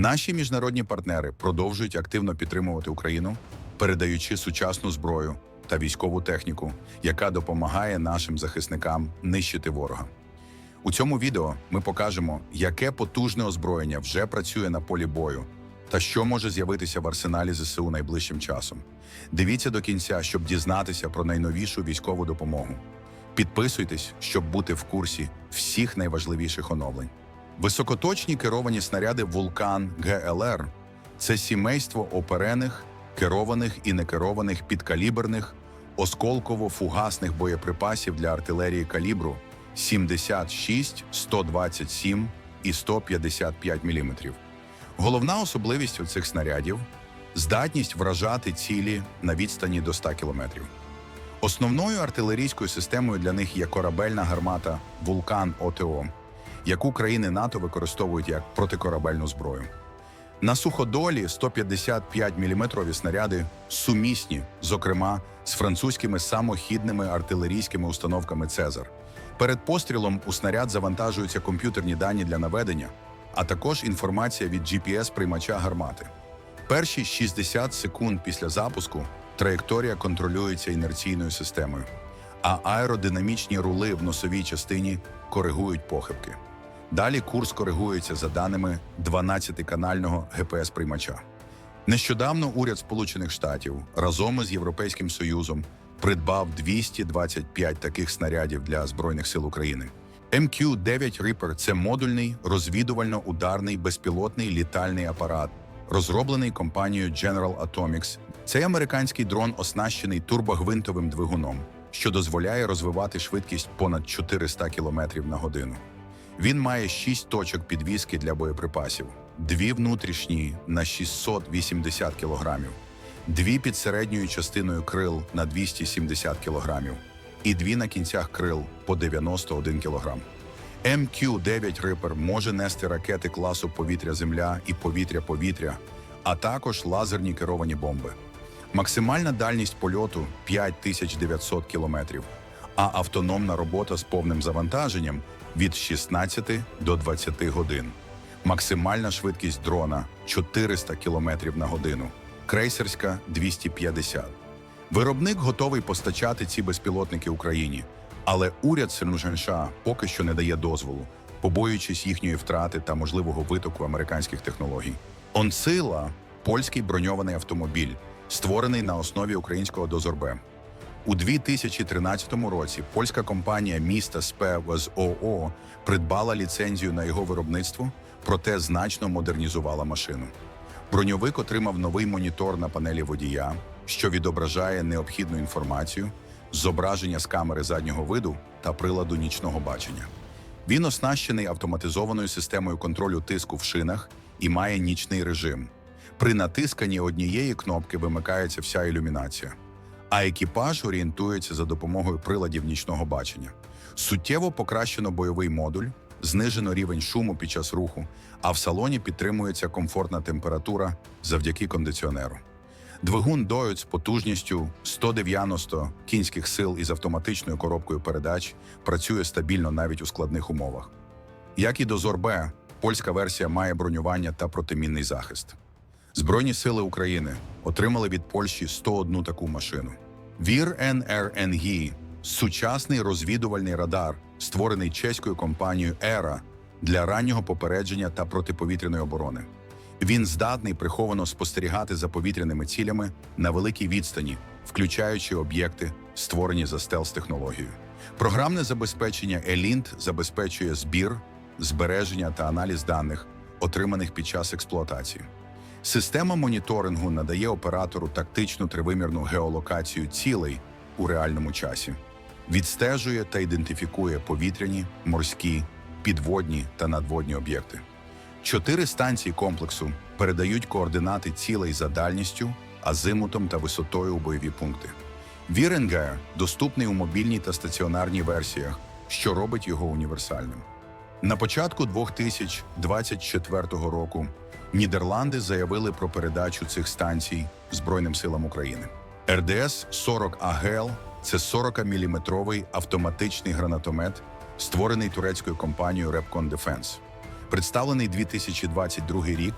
Наші міжнародні партнери продовжують активно підтримувати Україну, передаючи сучасну зброю та військову техніку, яка допомагає нашим захисникам нищити ворога. У цьому відео ми покажемо, яке потужне озброєння вже працює на полі бою та що може з'явитися в арсеналі ЗСУ найближчим часом. Дивіться до кінця, щоб дізнатися про найновішу військову допомогу. Підписуйтесь, щоб бути в курсі всіх найважливіших оновлень. Високоточні керовані снаряди Вулкан ГЛР це сімейство оперених, керованих і некерованих підкаліберних, осколково-фугасних боєприпасів для артилерії калібру 76, 127 і 155 мм. Головна особливість у цих снарядів здатність вражати цілі на відстані до 100 км. Основною артилерійською системою для них є корабельна гармата Вулкан ОТО, яку країни НАТО використовують як протикорабельну зброю. На суходолі 155 мм снаряди сумісні, зокрема з французькими самохідними артилерійськими установками Цезар. Перед пострілом у снаряд завантажуються комп'ютерні дані для наведення, а також інформація від GPS-приймача гармати. Перші 60 секунд після запуску траєкторія контролюється інерційною системою, а аеродинамічні рули в носовій частині коригують похибки. Далі курс коригується за даними 12-канального GPS-приймача. Нещодавно уряд Сполучених Штатів разом із Європейським Союзом придбав 225 таких снарядів для Збройних сил України. MQ-9 Reaper – це модульний розвідувально-ударний безпілотний літальний апарат, розроблений компанією General Atomics. Цей американський дрон оснащений турбогвинтовим двигуном, що дозволяє розвивати швидкість понад 400 км на годину. Він має 6 точок підвіски для боєприпасів, дві внутрішні на 680 кг, дві під середньою частиною крил на 270 кг і дві на кінцях крил по 91 кг. МК-9 Reaper може нести ракети класу повітря-земля і повітря-повітря, а також лазерні керовані бомби. Максимальна дальність польоту 5900 км, а автономна робота з повним завантаженням від 16 до 20 годин. Максимальна швидкість дрона 400 км на годину, крейсерська 250. Виробник готовий постачати ці безпілотники Україні, але уряд Сенушенша поки що не дає дозволу, побоюючись їхньої втрати та можливого витоку американських технологій. Онсила польський броньований автомобіль, створений на основі українського дозорбе. У 2013 році польська компанія міста СПЕ ОО придбала ліцензію на його виробництво, проте значно модернізувала машину. Броньовик отримав новий монітор на панелі водія, що відображає необхідну інформацію, зображення з камери заднього виду та приладу нічного бачення. Він оснащений автоматизованою системою контролю тиску в шинах і має нічний режим. При натисканні однієї кнопки вимикається вся ілюмінація, а екіпаж орієнтується за допомогою приладів нічного бачення. Суттєво покращено бойовий модуль, знижено рівень шуму під час руху, а в салоні підтримується комфортна температура завдяки кондиціонеру. Двигун Доють з потужністю 190 кінських сил із автоматичною коробкою передач працює стабільно навіть у складних умовах. Як і дозор Б, польська версія має бронювання та протимінний захист. Збройні сили України отримали від Польщі 101 таку машину. Вір НРНГ – сучасний розвідувальний радар, створений чеською компанією Ера для раннього попередження та протиповітряної оборони. Він здатний приховано спостерігати за повітряними цілями на великій відстані, включаючи об'єкти, створені за стелс-технологією. Програмне забезпечення ELINT забезпечує збір, збереження та аналіз даних, отриманих під час експлуатації. Система моніторингу надає оператору тактичну тривимірну геолокацію цілей у реальному часі, відстежує та ідентифікує повітряні, морські, підводні та надводні об'єкти. Чотири станції комплексу передають координати цілей за дальністю, азимутом та висотою у бойові пункти. Віренгер доступний у мобільній та стаціонарній версіях, що робить його універсальним. На початку 2024 року Нідерланди заявили про передачу цих станцій Збройним силам України. РДС 40 АГЕЛ це 40-мм автоматичний гранатомет, створений турецькою компанією Repcon Defense. Представлений 2022 рік,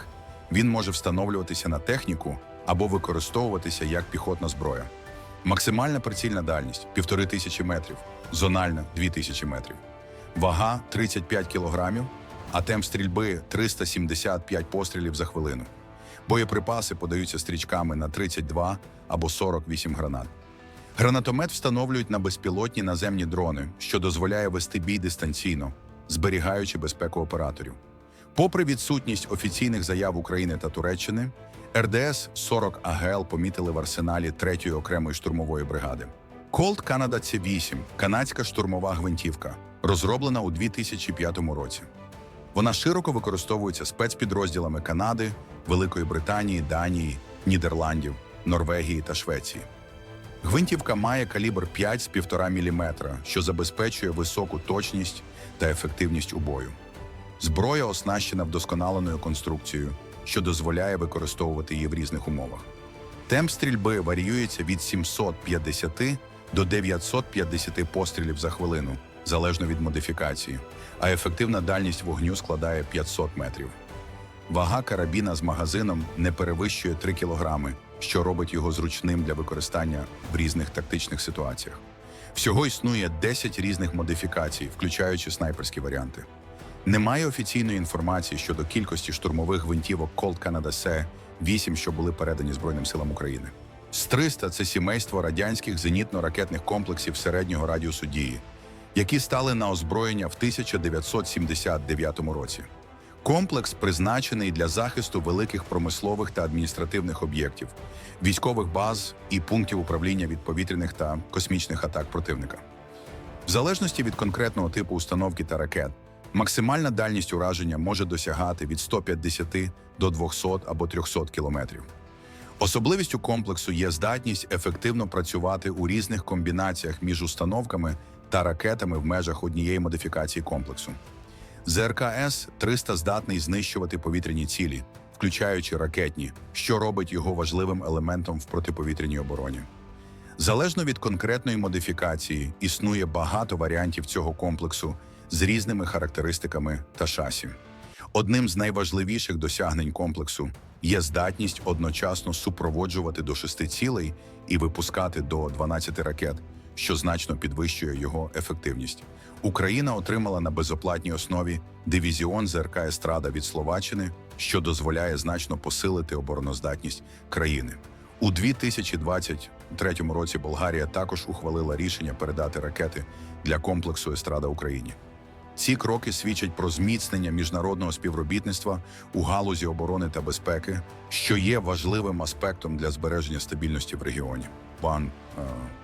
Він може встановлюватися на техніку або використовуватися як піхотна зброя. Максимальна прицільна дальність 1500 метрів, зональна 2000 метрів. Вага 35 кілограмів, а темп стрільби 375 пострілів за хвилину. Боєприпаси подаються стрічками на 32 або 48 гранат. Гранатомет встановлюють на безпілотні наземні дрони, що дозволяє вести бій дистанційно, зберігаючи безпеку операторів. Попри відсутність офіційних заяв України та Туреччини, РДС 40 АГЛ помітили в арсеналі 3-ї окремої штурмової бригади. Colt Canada C8 – канадська штурмова гвинтівка, розроблена у 2005 році. Вона широко використовується спецпідрозділами Канади, Великої Британії, Данії, Нідерландів, Норвегії та Швеції. Гвинтівка має калібр 5 з 1,5 мм, що забезпечує високу точність та ефективність у бою. Зброя оснащена вдосконаленою конструкцією, що дозволяє використовувати її в різних умовах. Темп стрільби варіюється від 750 до 950 пострілів за хвилину, залежно від модифікації, а ефективна дальність вогню складає 500 метрів. Вага карабіна з магазином не перевищує 3 кілограми, що робить його зручним для використання в різних тактичних ситуаціях. Всього існує 10 різних модифікацій, включаючи снайперські варіанти. Немає офіційної інформації щодо кількості штурмових гвинтівок Colt Canada C 8, що були передані Збройним силам України. С-300 – це сімейство радянських зенітно-ракетних комплексів середнього радіусу дії, які стали на озброєння в 1979 році. Комплекс призначений для захисту великих промислових та адміністративних об'єктів, військових баз і пунктів управління від повітряних та космічних атак противника. В залежності від конкретного типу установки та ракет, максимальна дальність ураження може досягати від 150 до 200 або 300 кілометрів. Особливістю комплексу є здатність ефективно працювати у різних комбінаціях між установками та ракетами в межах однієї модифікації комплексу. ЗРК С-300 здатний знищувати повітряні цілі, включаючи ракетні, що робить його важливим елементом в протиповітряній обороні. Залежно від конкретної модифікації, існує багато варіантів цього комплексу з різними характеристиками та шасі. Одним з найважливіших досягнень комплексу є здатність одночасно супроводжувати до шести цілей і випускати до 12 ракет, що значно підвищує його ефективність. Україна отримала на безоплатній основі дивізіон ЗРК Естрада від Словаччини, що дозволяє значно посилити обороноздатність країни. У 2023 році Болгарія також ухвалила рішення передати ракети для комплексу Естрада Україні. Ці кроки свідчать про зміцнення міжнародного співробітництва у галузі оборони та безпеки, що є важливим аспектом для збереження стабільності в регіоні. Пан е,